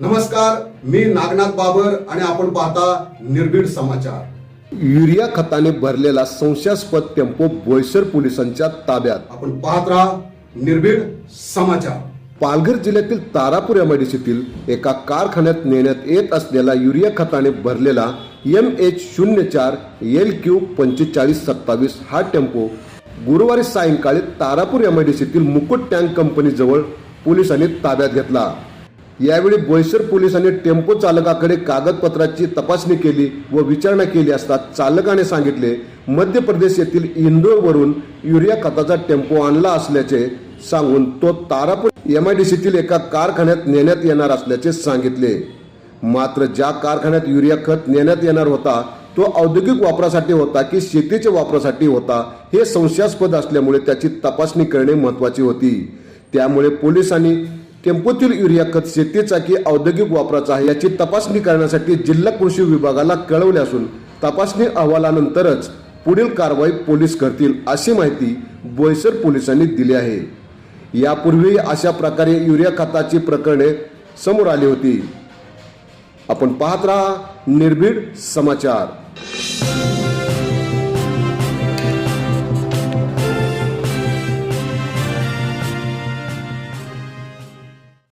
नमस्कार मी नागनाथ बाबर आणि आपण पाहता निर्भीड समाचार. युरिया खताने भरलेला संशयास्पद टेम्पो बोईसर पोलिसांच्या ताब्यात. आपण पाहत राहा निर्भीड समाचार. पालघर जिल्ह्यातील तारापूर एमआयडीसीतील एका कारखान्यात नेण्यात येत असलेला युरिया खताने भरलेला एम एच शून्य चार एल क्यू पंचेचाळीस सत्तावीस हा टेम्पो गुरुवारी सायंकाळी तारापूर एमआयडीसीतील मुकुट टँक कंपनीजवळ पोलिसांनी ताब्यात घेतला. यावेळी बोईसर पोलिसांनी टेम्पो चालकाकडे कागदपत्राची तपासणी केली व विचारणा केली असता चालकाने सांगितले मध्य प्रदेश येथील इंदोरवरून युरिया खताचा टेम्पो आणला असल्याचे सांगून तो तारापूर यम आय डी सीतील एका कारखान्यात नेण्यात येणार असल्याचे सांगितले. मात्र ज्या कारखान्यात युरिया खत नेण्यात येणार होता तो औद्योगिक वापरासाठी होता की शेतीच्या वापरासाठी होता हे संशयास्पद असल्यामुळे त्याची तपासणी करणे महत्वाची होती. त्यामुळे पोलिसांनी टेम्पोतील युरिया खत शेतीचा की औद्योगिक वापराचा आहे याची तपासणी करण्यासाठी जिल्हा कृषी विभागाला कळवले असून तपासणी अहवालानंतरच पुढील कारवाई पोलीस करतील अशी माहिती बोईसर पोलिसांनी दिली आहे. यापूर्वी अशा प्रकारे युरिया खताची प्रकरणे समोर आली होती. आपण पाहत राहा निर्भीड समाचार.